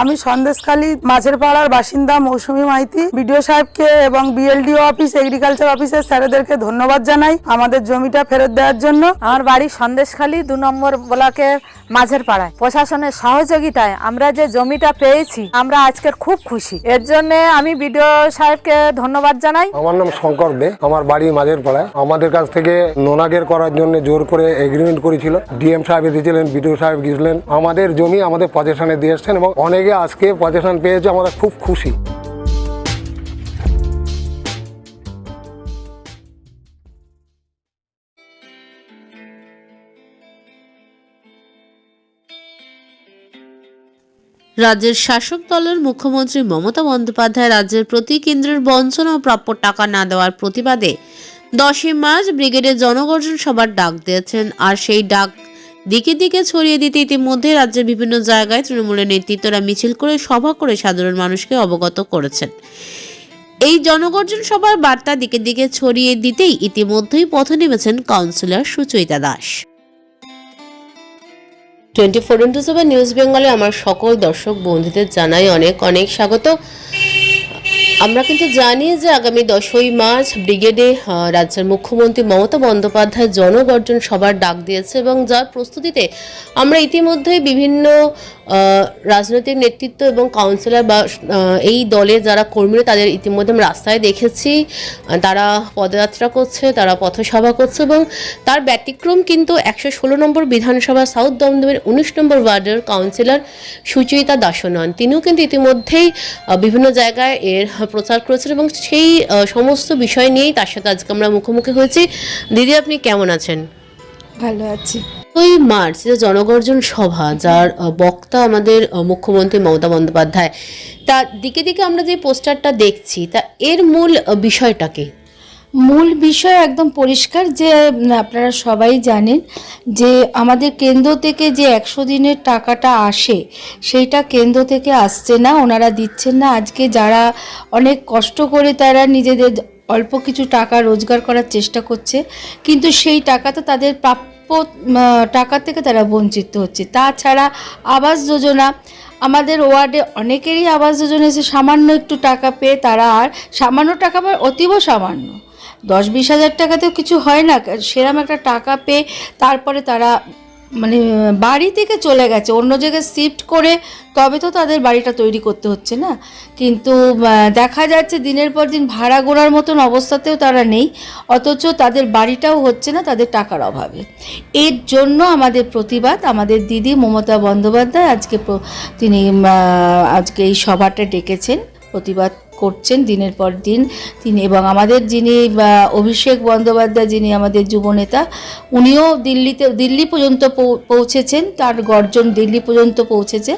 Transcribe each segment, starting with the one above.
আমি সন্দেশখালী মাছের পাড়ার বাসিন্দা মৌসুমী মাইতি বিডিও সাহেবকে এবং বিএলডিও অফিস এগ্রিকালচার অফিসের স্যারেদেরকে ধন্যবাদ জানাই আমাদের জমিটা ফেরত দেওয়ার জন্য। আমার বাড়ি সন্দেশখালী দু নম্বর ব্লকের মাঝের পাড়ায় প্রশাসনের সহযোগিতায় আমরা যে জমিটা পেয়েছি আমরা আজকের খুব খুশি। এর জন্য আমি বিডিও সাহেবকে ধন্যবাদ জানাই। আমার নাম শঙ্কর দে আমার বাড়ি মাঝের পাড়ায় আমাদের কাছ থেকে নোনাগের করার জন্য জোর করে এগ্রিমেন্ট করেছিল। ডিএম সাহেব এসেছিলেন বিডিও সাহেব গিয়েছিলেন। আমাদের জমি আমাদের পজিশনে দিয়ে এসছেন এবং অনেকে আজকে পজিশন পেয়েছে, আমরা খুব খুশি। রাজ্যের শাসক দলের মুখ্যমন্ত্রী মমতা বন্দ্যোপাধ্যায় রাজ্যের প্রতি কেন্দ্রের বঞ্চনা ও প্রাপ্য টাকা না দেওয়ার প্রতিবাদে দশই মার্চ ব্রিগেডের জনগর্জন সভার ডাক দিয়েছেন, আর সেই ডাক দিকে দিকে ছড়িয়ে দিতে ইতিমধ্যে রাজ্যের বিভিন্ন জায়গায় তৃণমূলের নেতৃত্বরা মিছিল করে সভা করে সাধারণ মানুষকে অবগত করেছেন। এই জনগর্জন সভার বার্তা দিকে দিকে ছড়িয়ে দিতেই ইতিমধ্যেই পথে নেমেছেন councillor Sucharita Das. Twenty four into seven news বেঙ্গলে আমার সকল দর্শক বন্ধুদের জানাই অনেক অনেক স্বাগত। আমরা কিন্তু জানি যে আগামী দশই মার্চ ব্রিগেডে রাজ্যের মুখ্যমন্ত্রী মমতা বন্দ্যোপাধ্যায় জনগর্জন সবার ডাক দিয়েছে এবং যার প্রস্তুতিতে আমরা ইতিমধ্যেই বিভিন্ন রাজনৈতিক নেতৃত্ব এবং কাউন্সিলর বা এই দলের যারা কর্মীরা তাদের ইতিমধ্যে আমরা রাস্তায় দেখেছি। তারা পদযাত্রা করছে, তারা পথসভা করছে এবং তার ব্যতিক্রম কিন্তু একশো ষোলো নম্বর বিধানসভা সাউথ দমদমের উনিশ নম্বর ওয়ার্ডের কাউন্সিলর সুচরিতা দাসনন তিনিও কিন্তু ইতিমধ্যেই বিভিন্ন জায়গায় এর প্রচার করেছেন এবং সেই সমস্ত বিষয় নিয়েই তার সাথে আজকে আমরা মুখোমুখি হয়েছি। দিদি আপনি কেমন আছেন? ভালো আছি। ওই মার্চ যে জনগর্জন সভা যার বক্তা আমাদের মুখ্যমন্ত্রী মমতা বন্দ্যোপাধ্যায়। তার দিকে দিকে আমরা যে পোস্টারটা দেখছি তা এর মূল আহ, বিষয়টা কি? মূল বিষয় একদম পরিষ্কার যে আপনারা সবাই জানেন যে, আমাদের কেন্দ্র থেকে যে একশো দিনের টাকাটা আসে, সেইটা কেন্দ্র থেকে আসছে না, ওনারা দিচ্ছেন না। আজকে যারা অনেক কষ্ট করে তারা নিজেদের অল্প কিছু টাকা রোজগার করার চেষ্টা করছে, কিন্তু সেই টাকা তো তাদের প্রাপ্য টাকা থেকে তারা বঞ্চিত হচ্ছে। তাছাড়া আবাস যোজনা, আমাদের ওয়ার্ডে অনেকেরই আবাস যোজনা এসে সামান্য একটু টাকা পেয়ে তারা আর, সামান্য টাকা অতীব সামান্য। দশ বিশ হাজার টাকাতেও কিছু হয় না। সেরকম একটা টাকা পেয়ে তারপরে তারা মানে বাড়ি থেকে চলে গেছে। অন্য জায়গায় শিফট করে তবে তো তাদের বাড়িটা তৈরি করতে হচ্ছে না। কিন্তু দেখা যাচ্ছে দিনের পর দিন ভাড়া গোড়ার মতন অবস্থাতেও তারা নেই। অথচ তাদের বাড়িটাও হচ্ছে না তাদের টাকার অভাবে। এর জন্য আমাদের প্রতিবাদ, আমাদের দিদি মমতা বন্দ্যোপাধ্যায় আজকে তিনি আজকে এই সভাটা ডেকেছেন। প্রতিবাদ করছেন দিনের পর দিন তিনি এবং আমাদের যিনি অভিষেক বন্দ্যোপাধ্যায় যিনি আমাদের যুবনেতা উনিও দিল্লিতে, দিল্লি পর্যন্ত পৌঁছেছেন, তার গর্জন দিল্লি পর্যন্ত পৌঁছেছে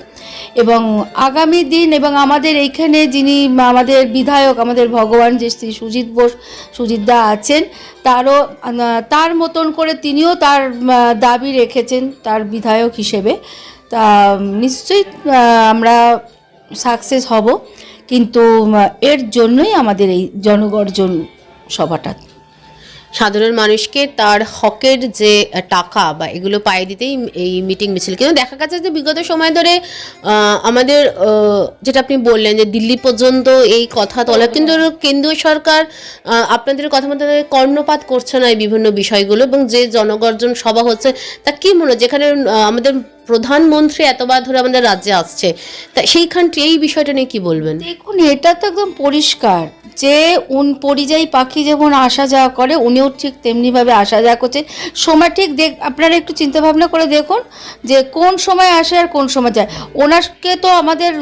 এবং আগামী দিন এবং আমাদের এইখানে যিনি আমাদের বিধায়ক, আমাদের ভগবান যে শ্রী সুজিত বোস, সুজিত দা আছেন, তারও তার মতন করে তিনিও তার দাবি রেখেছেন তার বিধায়ক হিসেবে। তা, নিশ্চয়ই আমরা সাকসেস হব। কিন্তু এর জন্যই আমাদের এই জনগর্জন সভাটা। সাধারণ মানুষকে তার হকের যে টাকা বা এগুলো পাইয়ে দিতেই এই মিটিং মিছিল। কিন্তু দেখা গেছে যে বিগত সময় ধরে আমাদের যেটা আপনি বললেন যে দিল্লি পর্যন্ত এই কথা তোলা, কিন্তু কেন্দ্রীয় সরকার আপনাদের কথা মতো কর্ণপাত করছে না এই বিভিন্ন বিষয়গুলো, এবং যে জনগর্জন সভা হচ্ছে, তা কি মনে যেখানে আমাদের প্রধানমন্ত্রী এতবার ধরে আমাদের রাজ্যে আসছে। তা সেইখানটি এই বিষয়টা নিয়ে কি বলবেন? দেখুন, এটা তো একদম পরিষ্কার যে উন পরিযায়ী পাখি যেমন আসা যাওয়া করে, উনিও ঠিক তেমনিভাবে আসা যাওয়া করছে। সময় ঠিক দেখ, আপনারা একটু চিন্তা ভাবনা করে দেখুন যে কোন সময় আসে আর কোন সময় যায়। ওনাকে তো আমাদের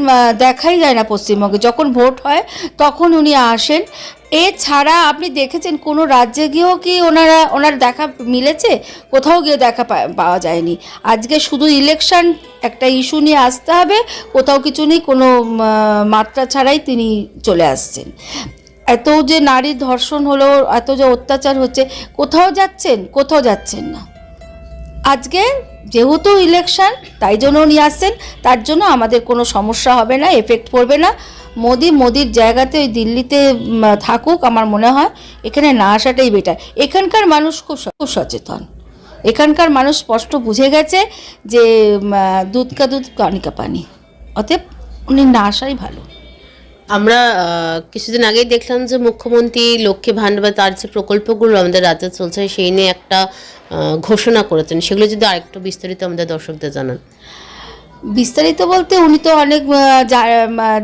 দেখাই যায় না পশ্চিমবঙ্গে। যখন ভোট হয়, তখন উনি আসেন। এছাড়া আপনি দেখেছেন কোনো রাজ্যে গিয়েও কি ওনারা, ওনার দেখা মিলেছে? কোথাও গিয়ে দেখা পাওয়া যায়নি। আজকে শুধু ইলেকশন একটা ইস্যু নিয়ে আসতে হবে, কোথাও কিছু নেই, কোনো মাত্রা ছাড়াই তিনি চলে আসছেন। এত যে নারীর ধর্ষণ হলো, এত যে অত্যাচার হচ্ছে, কোথাও যাচ্ছেন কোথাও যাচ্ছেন না। আজকে যেহেতু ইলেকশন তাই জন্য উনি আসছেন, তার জন্য আমাদের কোনো সমস্যা হবে না এফেক্ট পড়বে না। মোদি, মোদির জায়গাতে ওই দিল্লিতে থাকুক আমার মনে হয়, এখানে না আসাটাই বেটার এখানকার মানুষ খুব খুব সচেতন। এখানকার মানুষ স্পষ্ট বুঝে গেছে যে দুধ কা দুধ, পানি কা পানি। অতএব উনি না আসাই ভালো। আমরা কিছুদিন আগেই দেখলাম যে মুখ্যমন্ত্রী লক্ষ্মী ভান্ডার বা তার যে প্রকল্পগুলো আমাদের রাজ্যে চলছে, সেই নিয়ে একটা ঘোষণা করেছেন। সেগুলো যদি আরেকটু বিস্তারিত আমাদের দর্শকদের জানান। বিস্তারিত বলতে উনি তো অনেক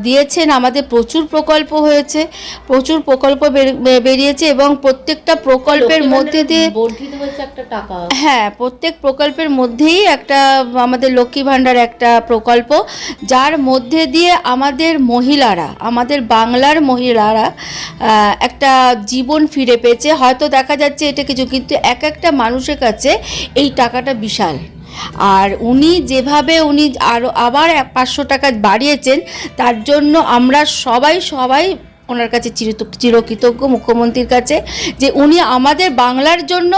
দিয়েছেন আমাদের প্রচুর প্রকল্প হয়েছে প্রচুর প্রকল্প বের- বেরিয়েছে এবং প্রত্যেকটা প্রকল্পের মধ্যে দিয়ে একটা হ্যাঁ প্রত্যেক প্রকল্পের মধ্যেই একটা আমাদের লক্ষ্মী ভাণ্ডার একটা প্রকল্প যার মধ্যে দিয়ে আমাদের মহিলারা আমাদের বাংলার মহিলারা একটা জীবন ফিরে পেয়েছে। হয়তো দেখা যাচ্ছে এটা কিছু কিন্তু এক একটা মানুষের কাছে এই টাকাটা বিশাল। আর উনি যেভাবে উনি আরও আবার পাঁচশো টাকা বাড়িয়েছেন, তার জন্য আমরা সবাই সবাই ওনার কাছে চির চিরকৃতজ্ঞ মুখ্যমন্ত্রীর কাছে যে উনি আমাদের বাংলার জন্য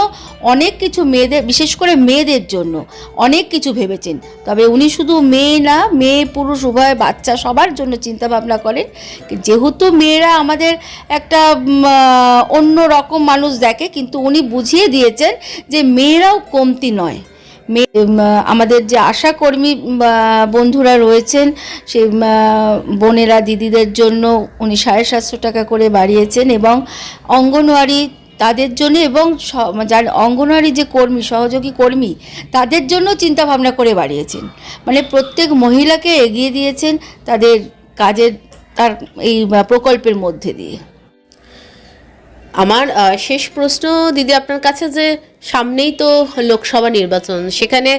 অনেক কিছু মেয়েদের, বিশেষ করে মেয়েদের জন্য অনেক কিছু ভেবেছেন। তবে উনি শুধু মেয়ে না, মেয়ে, পুরুষ, উভয় বাচ্চা সবার জন্য চিন্তা ভাবনা করেন। যেহেতু মেয়েরা আমাদের একটা অন্য রকম মানুষ দেখে, কিন্তু উনি বুঝিয়ে দিয়েছেন যে মেয়েরাও কমতি নয়। আমাদের যে আশাকর্মী বন্ধুরা রয়েছেন সেই বোনেরা, দিদিদের জন্য উনি সাড়ে সাতশো টাকা করে বাড়িয়েছেন এবং অঙ্গনওয়াড়ি তাদের জন্য এবং যার অঙ্গনওয়াড়ি যে কর্মী, সহযোগী কর্মী, তাদের জন্য চিন্তা ভাবনা করে বাড়িয়েছেন। মানে প্রত্যেক মহিলাকে এগিয়ে দিয়েছেন তাদের কাজের, তার এই প্রকল্পের মধ্যে দিয়ে। আমার শেষ প্রশ্ন দিদি আপনার কাছে যে সামনেই তো লোকসভা নির্বাচন, সেখানে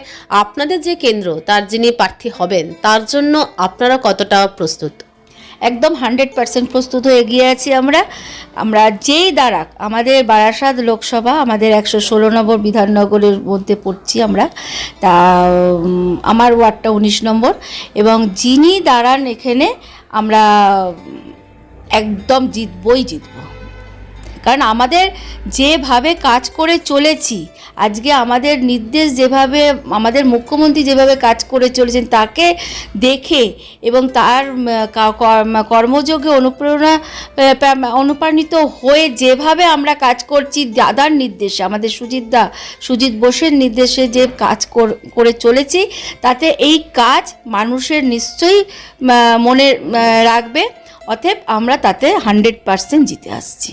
আপনাদের যে কেন্দ্র, তার যিনি প্রার্থী হবেন, তার জন্য আপনারা কতটা প্রস্তুত? একদম হান্ড্রেড পার্সেন্ট প্রস্তুত হয়ে এগিয়ে আছি আমরা। আমরা যেই দাঁড়াক, আমাদের বারাসাত লোকসভা, আমাদের একশো ষোলো নম্বর বিধাননগরের মধ্যে পড়ছি আমরা। তা আমার ওয়ার্ডটা উনিশ নম্বর। এবং যিনি দাঁড়ান এখানে, আমরা একদম জিতবই জিতবো। কারণ আমাদের যেভাবে কাজ করে চলেছি, আজকে আমাদের নির্দেশ যেভাবে, আমাদের মুখ্যমন্ত্রী যেভাবে কাজ করে চলেছেন তাকে দেখে এবং তার কর্মযোগে অনুপ্রেরণা অনুপ্রাণিত হয়ে যেভাবে আমরা কাজ করছি, দাদার নির্দেশে, আমাদের সুজিত দা, সুজিত বোসের নির্দেশে যে কাজ করে চলেছি, তাতে এই কাজ মানুষের নিশ্চয়ই মনে রাখবে, অতএব আমরা তাতে হান্ড্রেড পার্সেন্ট জিতে আসছি।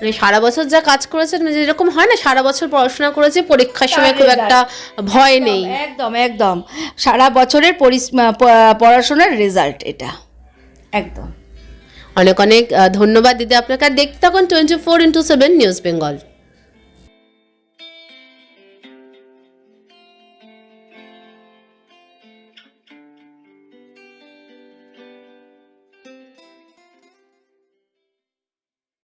মানে সারা বছর যা কাজ করেছেন মানে যেরকম হয় না সারা বছর পড়াশোনা করেছে পরীক্ষার সময় খুব একটা ভয় নেই। একদম একদম। সারা বছরের পড়াশোনার রেজাল্ট এটা। একদম। অনেক অনেক ধন্যবাদ দিদি আপনাকে। আর দেখতে থাকুন twenty four into seven news Bengal